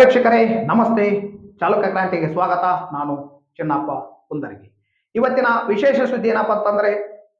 ವೀಕ್ಷಕರೇ ನಮಸ್ತೆ. ಚಾಲುಕ ಕ್ರಾಂತಿಗೆ ಸ್ವಾಗತ. ನಾನು ಚಿನ್ನಪ್ಪ ಕುಂದರ್ಗಿ. ಇವತ್ತಿನ ವಿಶೇಷ ಸುದ್ದಿ ಏನಪ್ಪ ಅಂತಂದ್ರೆ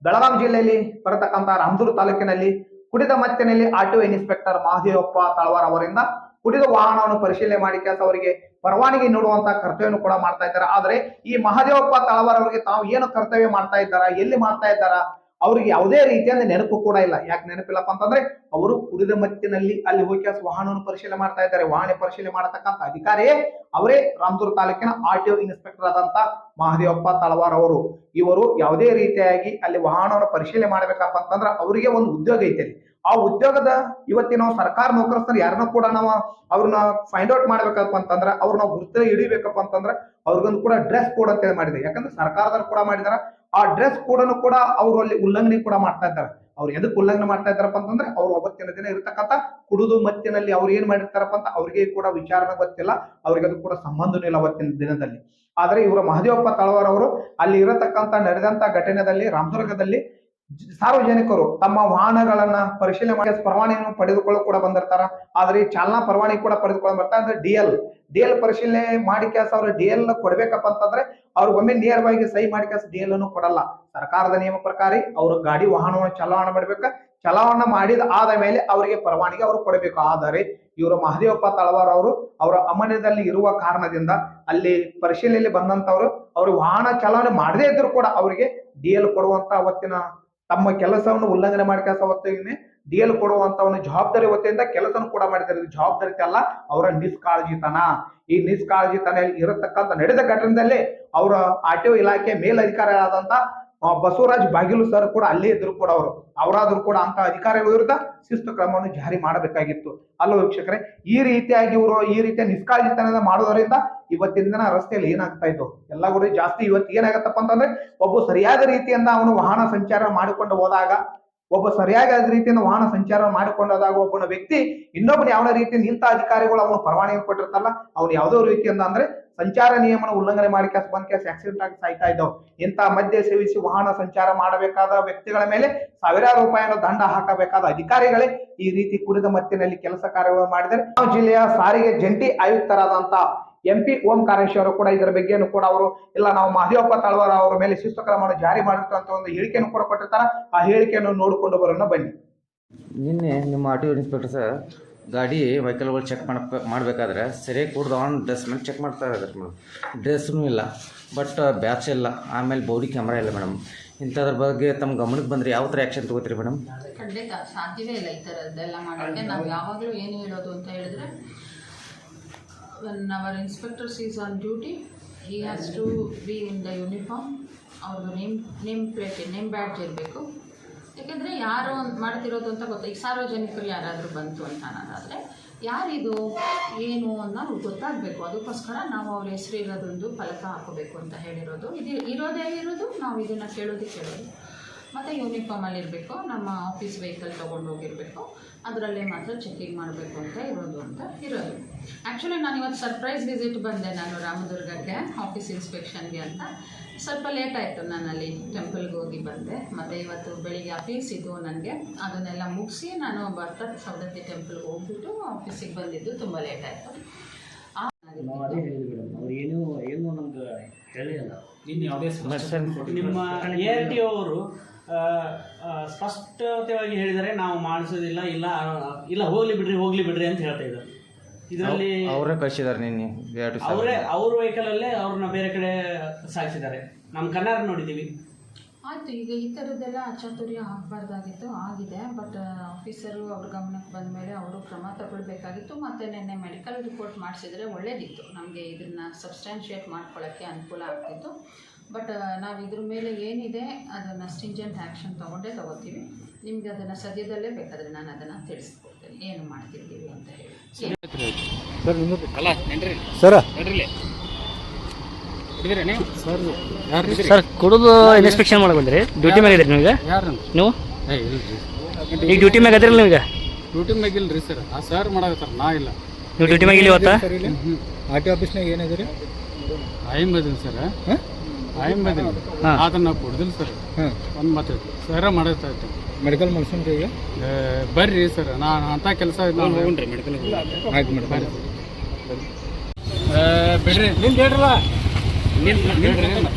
ಬೆಳಗಾವಿ ಜಿಲ್ಲೆಯಲ್ಲಿ ಬರತಕ್ಕಂತ ರಾಮದೂರು ತಾಲೂಕಿನಲ್ಲಿ ಕುಡಿದ ಮತ್ತಿನಲ್ಲಿ R T inspector Mahadevappa Talawar ಅವರಿಂದ ಕುಡಿದ ವಾಹನವನ್ನು ಪರಿಶೀಲನೆ ಮಾಡಿ ಕೆಲಸ ಅವರಿಗೆ ಪರವಾನಗಿ ನೀಡುವಂತ ಕರ್ತವ್ಯವನ್ನು ಕೂಡ ಮಾಡ್ತಾ ಇದ್ದಾರೆ. ಆದರೆ ಈ ಮಹದೇವಪ್ಪ ತಳವಾರ್ ಅವರಿಗೆ ತಾವು ಏನು ಕರ್ತವ್ಯ ಮಾಡ್ತಾ ಇದ್ದಾರಾ, ಎಲ್ಲಿ ಮಾಡ್ತಾ ಇದ್ದಾರಾ ಅವ್ರಿಗೆ ಯಾವುದೇ ರೀತಿಯಾದ ನೆನಪು ಕೂಡ ಇಲ್ಲ. ಯಾಕೆ ನೆನಪಿಲ್ಲಪ್ಪ ಅಂತಂದ್ರೆ, ಅವರು ಕುಡಿದ ಮತ್ತಿನಲ್ಲಿ ಅಲ್ಲಿ ಹೋಗಿ ವಾಹನವನ್ನು ಪರಿಶೀಲನೆ ಮಾಡ್ತಾ ಇದ್ದಾರೆ. ವಾಹನ ಪರಿಶೀಲನೆ ಮಾಡತಕ್ಕಂತ ಅಧಿಕಾರಿಯೇ ಅವರೇ ರಾಮದುರ್ ತಾಲೂಕಿನ ಆರ್ ಟಿಒ ಇನ್ಸ್ಪೆಕ್ಟರ್ ಆದಂತ ಮಹದೇವಪ್ಪ ತಳವಾರ್ ಅವರು. ಇವರು ಯಾವುದೇ ರೀತಿಯಾಗಿ ಅಲ್ಲಿ ವಾಹನವನ್ನು ಪರಿಶೀಲನೆ ಮಾಡ್ಬೇಕಪ್ಪ ಅಂತಂದ್ರೆ ಅವರಿಗೆ ಒಂದು ಉದ್ಯೋಗ ಐತೆ. ಆ ಉದ್ಯೋಗದ ಇವತ್ತಿನ ನಾವು ಸರ್ಕಾರ ನೌಕರಸ್ಥರು ಯಾರನ್ನ ಕೂಡ ನಾವು ಅವ್ರನ್ನ ಫೈಂಡ್ ಔಟ್ ಮಾಡ್ಬೇಕಪ್ಪ ಅಂತಂದ್ರೆ, ಅವ್ರನ್ನ ಗುರುತ ಹಿಡಿಬೇಕಪ್ಪ ಅಂತಂದ್ರೆ, ಅವ್ರಿಗೊಂದು ಕೂಡ ಡ್ರೆಸ್ ಕೋಡ್ ಅಂತ ಹೇಳಿ ಮಾಡಿದೆ ಯಾಕಂದ್ರೆ ಸರ್ಕಾರದವ್ರು ಕೂಡ ಮಾಡಿದಾರ. ಆ ಡ್ರೆಸ್ ಕೋಡನ್ನು ಕೂಡ ಅವರು ಅಲ್ಲಿ ಉಲ್ಲಂಘನೆ ಕೂಡ ಮಾಡ್ತಾ ಇದ್ದಾರೆ. ಅವ್ರು ಎದಕ್ಕೆ ಉಲ್ಲಂಘನೆ ಮಾಡ್ತಾ ಇದ್ದಾರಪ್ಪ ಅಂತಂದ್ರೆ ಅವ್ರು ಅವತ್ತಿನ ದಿನ ಇರತಕ್ಕಂತ ಕುಡಿದು ಮತ್ತಿನಲ್ಲಿ ಅವ್ರು ಏನ್ ಮಾಡಿರ್ತಾರಪ್ಪ ಅಂತ ಅವ್ರಿಗೆ ಕೂಡ ವಿಚಾರಣೆ ಗೊತ್ತಿಲ್ಲ. ಅವ್ರಿಗೆ ಅದು ಕೂಡ ಸಂಬಂಧನೂ ಇಲ್ಲ ಅವತ್ತಿನ ದಿನದಲ್ಲಿ. ಆದ್ರೆ ಇವರು ಮಹದೇವಪ್ಪ ತಳವಾರ್ ಅವರು ಅಲ್ಲಿ ಇರತಕ್ಕಂತ ನಡೆದಂತ ಘಟನೆಯಲ್ಲಿ ರಾಮದುರ್ಗದಲ್ಲಿ ಸಾರ್ವಜನಿಕರು ತಮ್ಮ ವಾಹನಗಳನ್ನ ಪರಿಶೀಲನೆ ಮಾಡಿ ಪರವಾನೆಯನ್ನು ಪಡೆದುಕೊಳ್ಳೋ ಕೂಡ ಬಂದಿರ್ತಾರ. ಆದ್ರೆ ಈ ಚಾಲನಾ ಪರವಾನಗಿ ಕೂಡ ಪಡೆದುಕೊಂಡು ಬರ್ತಾರೆ ಅಂದ್ರೆ ಡಿ ಎಲ್, ಡಿ ಪರಿಶೀಲನೆ ಮಾಡಿ ಕೆಲಸ ಅವ್ರು ಡಿ ಎಲ್ ಕೊಡ್ಬೇಕಪ್ಪ ಅಂತಂದ್ರೆ ಅವ್ರಿಗೆ ಒಮ್ಮೆ ನೇರವಾಗಿ ಸಹಿ ಮಾಡಿ ಕೆಲಸ ಡಿ ಅನ್ನು ಕೊಡಲ್ಲ. ಸರ್ಕಾರದ ನಿಯಮ ಪ್ರಕಾರ ಅವರು ಗಾಡಿ ವಾಹನವನ್ನು ಚಲಾವಣೆ ಮಾಡ್ಬೇಕ. ಚಲಾವಣೆ ಮಾಡಿದ ಆದ ಮೇಲೆ ಅವರಿಗೆ ಪರವಾನಗಿ ಅವರು ಕೊಡಬೇಕು. ಆದರೆ ಇವರು ಮಹದೇವಪ್ಪ ತಳವಾರ ಅವರು, ಅವರ ಅಮನ್ಯದಲ್ಲಿ ಇರುವ ಕಾರಣದಿಂದ ಅಲ್ಲಿ ಪರಿಶೀಲನೆಯಲ್ಲಿ ಬಂದಂತವರು, ಅವರು ವಾಹನ ಚಲಾವಣೆ ಮಾಡದೇ ಇದ್ರು ಕೂಡ ಅವರಿಗೆ ಡಿ ಎಲ್ ಕೊಡುವಂತ ಅವತ್ತಿನ ತಮ್ಮ ಕೆಲಸವನ್ನು ಉಲ್ಲಂಘನೆ ಮಾಡಿಕಾಸ ಹೊತ್ತಿಗೆ ಡಿ ಎಲ್ ಕೊಡುವಂತ ಒಂದು ಜವಾಬ್ದಾರಿ ವತಿಯಿಂದ ಕೆಲಸನೂ ಕೂಡ ಮಾಡಿದ್ದಾರೆ. ಇದು ಜವಾಬ್ದಾರಿ ಅಲ್ಲ ಅವರ ನಿಷ್ಕಾಳಜಿತನ ಈ ನಿಷ್ಕಾಳಜಿತನ ಇರತಕ್ಕಂತ ನಡೆದ ಘಟನೆಯಲ್ಲಿ ಅವರ ಆರ್ ಟಿ ಇಲಾಖೆ ಮೇಲಧಿಕಾರಿಯಾದಂತ ಆ, ಬಸವರಾಜ್ ಬಾಗಿಲು ಸರ್ ಕೂಡ ಅಲ್ಲೇ ಇದ್ರು ಕೂಡ ಅವರು. ಅವರಾದ್ರೂ ಕೂಡ ಅಂತ ಅಧಿಕಾರಿಗಳ ವಿರುದ್ಧ ಶಿಸ್ತು ಕ್ರಮವನ್ನು ಜಾರಿ ಮಾಡಬೇಕಾಗಿತ್ತು. ಅಲ್ಲ ವೀಕ್ಷಕರೇ ಈ ರೀತಿಯಾಗಿ ಇವರು ಈ ರೀತಿಯ ನಿಷ್ಕಾಳಜಿತನ ಮಾಡೋದರಿಂದ ಇವತ್ತಿನ ದಿನ ರಸ್ತೆಯಲ್ಲಿ ಏನಾಗ್ತಾ ಇತ್ತು ಎಲ್ಲ ಜಾಸ್ತಿ ಇವತ್ತು ಏನಾಗತ್ತಪ್ಪ ಅಂತಂದ್ರೆ ಒಬ್ಬ ಸರಿಯಾದ ರೀತಿಯಿಂದ ಅವನು ವಾಹನ ಸಂಚಾರ ಮಾಡಿಕೊಂಡು ಹೋದಾಗ ಒಬ್ಬ ಸರಿಯಾದ ರೀತಿಯಿಂದ ವಾಹನ ಸಂಚಾರ ಮಾಡಿಕೊಂಡಾದಾಗ ಹೋದಾಗ ಒಬ್ಬನ ವ್ಯಕ್ತಿ ಇನ್ನೊಬ್ಬನ ಯಾವ ರೀತಿಯಿಂದ ಇಂಥ ಅಧಿಕಾರಿಗಳು ಅವನು ಪರವಾನಗಿ ಕೊಟ್ಟಿರ್ತಾರಲ್ಲ ಅವ್ನು ಯಾವುದೋ ರೀತಿಯಿಂದ ಅಂದ್ರೆ ಸಂಚಾರ ನಿಯಮನ ಉಲ್ಲಂಘನೆ ಮಾಡಿ ಕೆಲಸ ಬಂದ ಕೆಲಸ ಆಕ್ಸಿಡೆಂಟ್ ಆಗಿ ಸಾಯ್ತಾ ಇದ್ದವು ಇಂಥ ಮದ್ಯ ಸೇವಿಸಿ ವಾಹನ ಸಂಚಾರ ಮಾಡಬೇಕಾದ ವ್ಯಕ್ತಿಗಳ ಮೇಲೆ ಸಾವಿರಾರು ರೂಪಾಯಿನ ದಂಡ ಹಾಕಬೇಕಾದ ಅಧಿಕಾರಿಗಳೇ ಈ ರೀತಿ ಕುಡಿದ ಮತ್ತಿನಲ್ಲಿ ಕೆಲಸ ಕಾರ್ಯಗಳು ಮಾಡಿದರೆ ಜಿಲ್ಲೆಯ ಸಾರಿಗೆ ಜಂಟಿ ಆಯುಕ್ತರಾದಂತ ಎಂ ಪಿ ಓಂಕಾರೇಶ್ವರ ಕೂಡ ಇದರ ಬಗ್ಗೆನೂ ಕೂಡ ಅವರು ಇಲ್ಲ ನಾವು ಮಹದೇವಪ್ಪ ತಳವಾರ ಅವರ ಮೇಲೆ ಶಿಸ್ತು ಕ್ರಮವನ್ನು ಜಾರಿ ಮಾಡಿರ್ತಾರೆ ಅಂತ ಒಂದು ಹೇಳಿಕೆಯನ್ನು ಕೂಡ ಕೊಟ್ಟಿರ್ತಾರ. ಆ ಹೇಳಿಕೆಯನ್ನು ನೋಡಿಕೊಂಡು ಬರೋಣ ಬನ್ನಿ. ನಿನ್ನೆ ನಿಮ್ಮ ಆರ್ ಟಿ ಇನ್ಸ್ಪೆಕ್ಟರ್ ಸರ್ ಗಾಡಿ ವೆಹಿಕಲ್ಗಳು ಚೆಕ್ ಮಾಡ ಮಾಡಬೇಕಾದ್ರೆ ಸರಿಯಾಗಿ ಕೂಡ ಆನ್ ಡ್ರೆಸ್ ಮೇಲೆ ಚೆಕ್ ಮಾಡ್ತಾ ಇದ್ದಾರೆ ಮೇಡಮ್. ಡ್ರೆಸ್ನೂ ಇಲ್ಲ ಬಟ್ ಬ್ಯಾಚ್ ಇಲ್ಲ ಆಮೇಲೆ ಬೌಡಿ ಕ್ಯಾಮ್ರಾ ಇಲ್ಲ ಮೇಡಮ್. ಇಂಥದ್ರ ಬಗ್ಗೆ ತಮ್ಮ ಗಮನಕ್ಕೆ ಬಂದರೆ ಯಾವ ಥರ ಆ್ಯಕ್ಷನ್ ತೊಗೋತೀರಿ ಮೇಡಮ್? ಖಂಡಿತ ಸಾಧ್ಯವೇ ಇಲ್ಲ ಈ ಥರದ್ದೆಲ್ಲ ಮಾಡೋಕ್ಕೆ. ನಾವು ಯಾವಾಗಲೂ ಏನು ಹೇಳೋದು ಅಂತ ಹೇಳಿದ್ರೆ when our inspectors is on duty he has to be in the uniform. ಅವ್ರದ್ದು name name plate, name badge ಇರಬೇಕು. ಯಾಕೆಂದರೆ ಯಾರು ಮಾಡ್ತಿರೋದು ಅಂತ ಗೊತ್ತ? ಈಗ ಸಾರ್ವಜನಿಕರು ಯಾರಾದರೂ ಬಂತು ಅಂತ ಅನ್ನೋದಾದರೆ, ಯಾರಿದು, ಏನು ಅನ್ನೋದು ಗೊತ್ತಾಗಬೇಕು. ಅದಕ್ಕೋಸ್ಕರ ನಾವು ಅವ್ರ ಹೆಸರು ಇರೋದೊಂದು ಫಲಕ ಹಾಕೋಬೇಕು ಅಂತ ಹೇಳಿರೋದು. ಇದು ಇರೋದೇ ಇರೋದು, ನಾವು ಇದನ್ನು ಕೇಳೋದು ಕೇಳೋದು. ಮತ್ತು ಯೂನಿಫಾರ್ಮಲ್ಲಿ ಇರಬೇಕು ನಮ್ಮ ಆಫೀಸ್ ವೆಹಿಕಲ್ ತೊಗೊಂಡು ಹೋಗಿರಬೇಕು ಅದರಲ್ಲೇ ಮಾತ್ರ ಚೆಕಿಂಗ್ ಮಾಡಬೇಕು ಅಂತ ಇರೋದು ಅಂತ ಇರೋದು. ಆ್ಯಕ್ಚುಲಿ ನಾನು ಇವತ್ತು ಸರ್ಪ್ರೈಸ್ ವಿಸಿಟ್ ಬಂದೆ ನಾನು ರಾಮದುರ್ಗಕ್ಕೆ ಆಫೀಸ್ ಇನ್ಸ್ಪೆಕ್ಷನ್ಗೆ ಅಂತ. ಸ್ವಲ್ಪ ಲೇಟ್ ಆಯಿತು ನಾನು ಅಲ್ಲಿ ಟೆಂಪಲ್ಗೆ ಹೋಗಿ ಬಂದೆ. ಮತ್ತು ಇವತ್ತು ಬೆಳಿಗ್ಗೆ ಆಫೀಸ್ ಇದ್ದು ನನಗೆ ಅದನ್ನೆಲ್ಲ ಮುಗಿಸಿ ನಾನು ಬರ್ತಾ ಸೌದತ್ತಿ ಟೆಂಪಲ್ಗೆ ಹೋಗ್ಬಿಟ್ಟು ಆಫೀಸಿಗೆ ಬಂದಿದ್ದು ತುಂಬ ಲೇಟ್ ಆಯಿತು. ಏನು ಏನು ನಮ್ಗೆ ಹೇಳಿಲ್ಲ. ನಿಮ್ಮ ಎ ಆರ್ ಟಿ ಅವರು ಸ್ಪಷ್ಟವಾಗಿ ಹೇಳಿದರೆ ನಾವು ಮಾಡಿಸೋದಿಲ್ಲ ಇಲ್ಲ ಇಲ್ಲ ಹೋಗ್ಲಿ ಬಿಡ್ರಿ ಹೋಗ್ಲಿ ಬಿಡ್ರಿ ಅಂತ ಹೇಳ್ತಾ ಇದ್ದಾರೆ. ಇದರಲ್ಲಿ ಅವರೇ ಕಳಿಸಿದ್ದಾರೆ ನಿನ್ನೆ ಅವರೇ ಅವ್ರ ವೆಹಿಕಲಲ್ಲೇ ಅವ್ರನ್ನ ಬೇರೆ ಕಡೆ ಸಾಗಿಸಿದ್ದಾರೆ ನಮ್ಮ ಕನ್ನಡ ನೋಡಿದ್ದೀವಿ. ಆಯಿತು ಈಗ ಈ ಥರದ್ದೆಲ್ಲ ಅಚಾತುರ್ಯ ಆಗಬಾರ್ದಾಗಿತ್ತು ಆಗಿದೆ. ಬಟ್ ಆಫೀಸರು ಅವ್ರ ಗಮನಕ್ಕೆ ಬಂದ ಮೇಲೆ ಅವರು ಕ್ರಮ ತಗೊಳ್ಬೇಕಾಗಿತ್ತು. ಮತ್ತು ನಿನ್ನೆ ಮೆಡಿಕಲ್ ರಿಪೋರ್ಟ್ ಮಾಡಿಸಿದ್ರೆ ಒಳ್ಳೇದಿತ್ತು. ನಮಗೆ ಇದನ್ನು ಸಬ್ಸ್ಟ್ಯಾನ್ಷಿಯೇಟ್ ಮಾಡ್ಕೊಳ್ಳೋಕ್ಕೆ ಅನುಕೂಲ ಆಗ್ತಿತ್ತು. ಬಟ್ ನಾವು ಇದ್ರ ಮೇಲೆ ಏನಿದೆ ಅದನ್ನು ಸ್ಟಿಂಜೆಂಟ್ ಆ್ಯಕ್ಷನ್ ತೊಗೊಂಡೇ ತೊಗೋತೀವಿ. ನಿಮ್ಗೆ ಅದನ್ನು ಸದ್ಯದಲ್ಲೇ ಬೇಕಾದರೆ ನಾನು ಅದನ್ನು ತಿಳಿಸ್ಕೊಡ್ತೇನೆ. ಏನು ಮಾಡ್ತಿರ್ತೀವಿ ಅಂತ ಹೇಳಿ. ಸರ್. ಕುಡಿದು ಇನ್ಸ್ಪೆಕ್ಷನ್ ಮಾಡಕ್ ಬಂದ್ರಿ. ಡ್ಯೂಟಿ ಮ್ಯಾಗ ಇದ್ರಿ ನಿಮಗೆ ಯಾರು? ನೀವು? ಈಗ ಡ್ಯೂಟಿ ಮ್ಯಾಗ ಅದಿರಲ್ಲ ನಿಮಗೆ ಡ್ಯೂಟಿ ಮ್ಯಾಗ ಇಲ್ರಿ ಸರ್. ಆ ಸರ್ ಮಾಡಕತ್ತಾರ ನಾ ಇಲ್ಲ. ನೀವು ಡ್ಯೂಟಿ ಮ್ಯಾಗ ಇಲ್ಲಿ ಇವತ್ತ? ಆರ್ ಟಿ ಆಫೀಸ್ನಾಗ ಏನಿದ್ರಿ ಆಯಂ ಬದಿನಿ ಸರ್. ಆಯಂ ಬದಿನಿ ಹಾ. ಅದನ್ನ ನಾವು ಕೊಡ್ದಿಲ್ಲ ಸರ್. ಒಂದು ಮಾತು ಸರ ಮಾಡತ್ತಾ ಇತ್ತು ಮೆಡಿಕಲ್ ಮುಗಿಸ್ಕೊಂಡ್ರಿ ಈಗ? ಬರ್ರಿ ಸರ್. ನಾನು ಅಂಥ ಕೆಲಸ ನಾನು ಆಯ್ತು ಮೇಡಮ್ ಬರ್ರಿ. ಬಿಡ್ರಿ. ನಿಮ್ದು ಹೇಳ್ರಲ್ಲ. ನಿಮ್ಮ ನಿನ್ನ